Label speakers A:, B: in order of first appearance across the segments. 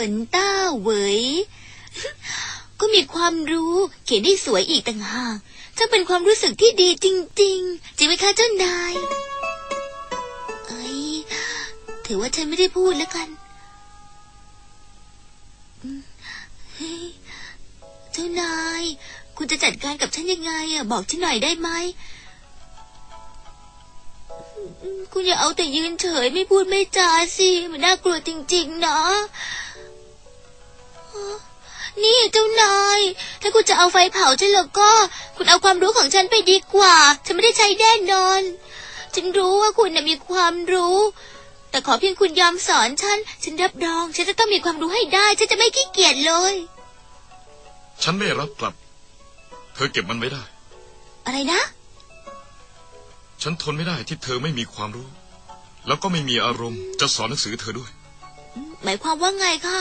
A: ฉินต้าเหวยก็มีความรู้เขียนได้สวยอีกต่างหากช่างเป็นความรู้สึกที่ดีจริง ๆ จริงไหมคะเจ้านาย เอ้ย ถือว่าฉันไม่ได้พูดแล้วกัน เจ้านาย คุณจะจัดการกับฉันยังไงอะบอกฉันหน่อยได้ไหม คุณอย่าเอาแต่ยืนเฉยไม่พูดไม่จาสิ มันน่ากลัวจริง ๆ เนาะ นี่เจ้านาย ถ้าคุณจะเอาไฟเผาฉันแล้วก็ คุณเอาความรู้ของฉันไปดีกว่า ฉันไม่ได้ใช้แน่นอน ฉันรู้ว่าคุณน่ะมีความรู้ แต่ขอเพียงคุณยอมสอนฉัน ฉันรับรอง ฉันจะต้องมีความรู้ให้ได้ ฉันจะไม่ขี้เกียจเลย
B: ฉันไม่รับกลับ เธอเก็บมันไว้ได้
A: อะไรนะ
B: ฉันทนไม่ได้ที่เธอไม่มีความรู้ แล้วก็ไม่มีอารมณ์จะสอนหนังสือเธอด้วย
A: หมายความว่าไงคะ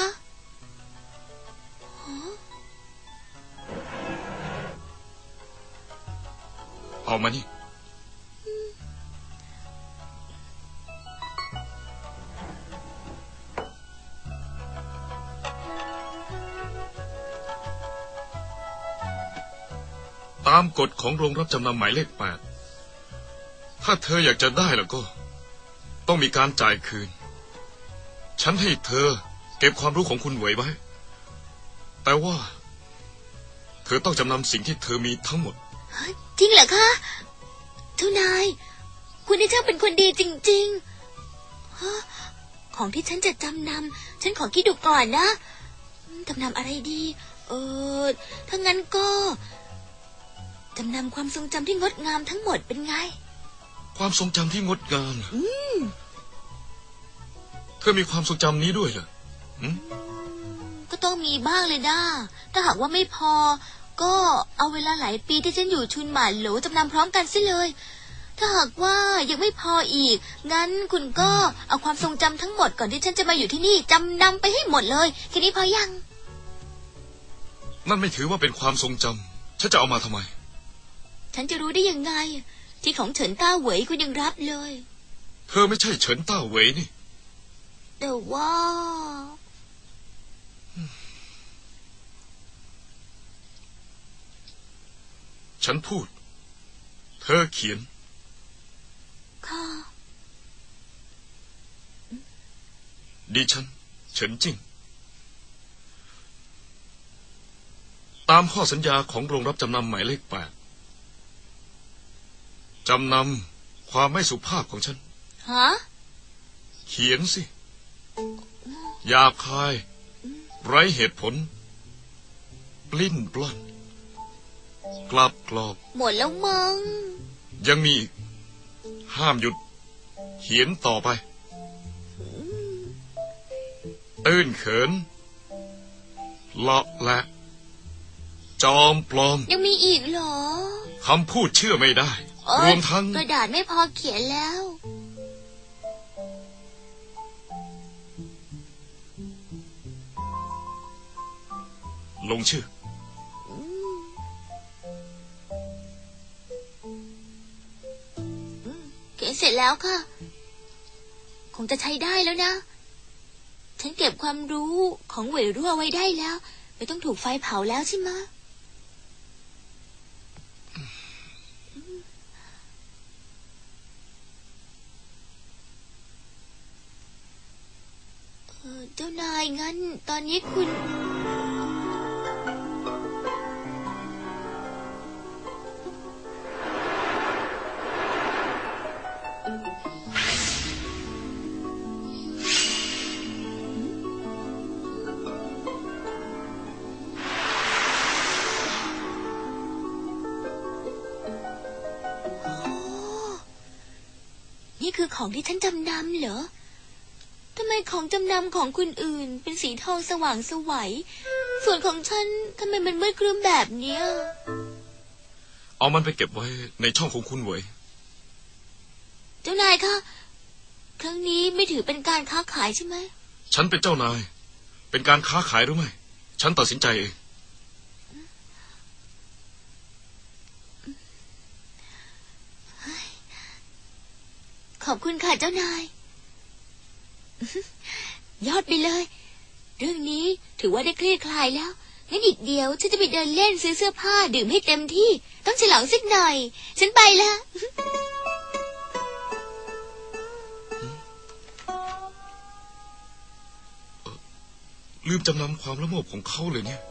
B: เอามานี่ ตามกฎของโรงรับจำนำหมายเลขแปด ถ้าเธออยากจะได้แล้วก็ ต้องมีการจ่ายคืน ฉันให้เธอเก็บความรู้ของคุณเหวยไว้ แต่ว่า เธอต้องจำนำสิ่งที่เธอมีทั้งหมด
A: จริงเหรอคะเจ้านาย คุณนี่ช่างเป็นคนดีจริงๆฮะของที่ฉันจะจำนำฉันขอคิดดูก่อนนะอืมจำนำอะไรดี เออถ้างั้นก็จำนำความทรงจำที่งดงามทั้งหมดเป็นไง
B: ความทรงจำที่งดงามเหรอเธอมีความทรงจำนี้ด้วยเหรอหืม
A: ก็ ต้องมีบ้างเลยนะถ้าหากว่าไม่พอ ก็เอาเวลาหลายปีที่ฉันอยู่ชุนหมานโหลจำนำพร้อมกันสิเลย ถ้าหากว่ายังไม่พออีก งั้นคุณก็เอาความทรงจำทั้งหมดก่อนที่ฉันจะมาอยู่ที่นี่จำนำไปให้หมดเลยแค่นี้พอยัง
B: นั่นไม่ถือว่าเป็นความทรงจำฉันจะเอามาทำไม
A: ฉันจะรู้ได้ยังไง ที่ของเฉินต้าเหวยคุณยังรับเลย
B: เธอไม่ใช่เฉินต้าเหวยนี่
A: แต่ว่า
B: ฉันพูด เธอเขียน
A: ค่ะ
B: ดิฉัน เฉินจิ้ง ตามข้อสัญญาของโรงรับจำนำหมายเลขแปดจำนำความไม่สุภาพของฉัน
A: ฮะ
B: เขียนสิหยาบคาย ไร้เหตุผล ปลิ้นปล้อนกลับกรอก
A: หมดแล้วมึง
B: ยังมีอีก ห้ามหยุด เขียนต่อไป ตื้นเขินเลาะและ จอมปลอม
A: ยังมีอีกเหรอ
B: คำพูดเชื่อไม่ได้
A: เอ้ย
B: รวมทั้ง
A: กระดาษไม่พอเขียนแล้ว
B: ลงชื่อ
A: เขียนเสร็จแล้วค่ะ คงจะใช้ได้แล้วนะ ฉันเก็บความรู้ของเหวยรั่วไว้ได้แล้ว ไม่ต้องถูกไฟเผาแล้วใช่ไหมะเออเจ้านายงั้น ตอนนี้คุณ นี่คือของที่ฉันจำนำเหรอทำไมของจำนำของคุณอื่น เป็นสีทองสว่างสวัย ส่วนของฉันทำไมมันมืดครึ้มแบบเนี้ย
B: เอามันไปเก็บไว้ในช่องของคุณเหวย
A: เจ้านายคะครั้งนี้ไม่ถือเป็นการค้าขายใช่ไหม
B: ฉันเป็นเจ้านาย เป็นการค้าขายหรือไม่ ฉันตัดสินใจเอง
A: อบคุณค่ะเจ้านาย ยอดไปเลย เรื่องนี้ถือว่าได้คลี่คลายแล้วงั้นอีกเดียวฉันจะไปเดินเล่นซื้อเสื้อผ้าดื่มให้เต็มที่ ต้องฉลองสักหน่อย ฉันไปละ
B: ลืมจำนำความละโมบของเขาเลยเนี่ย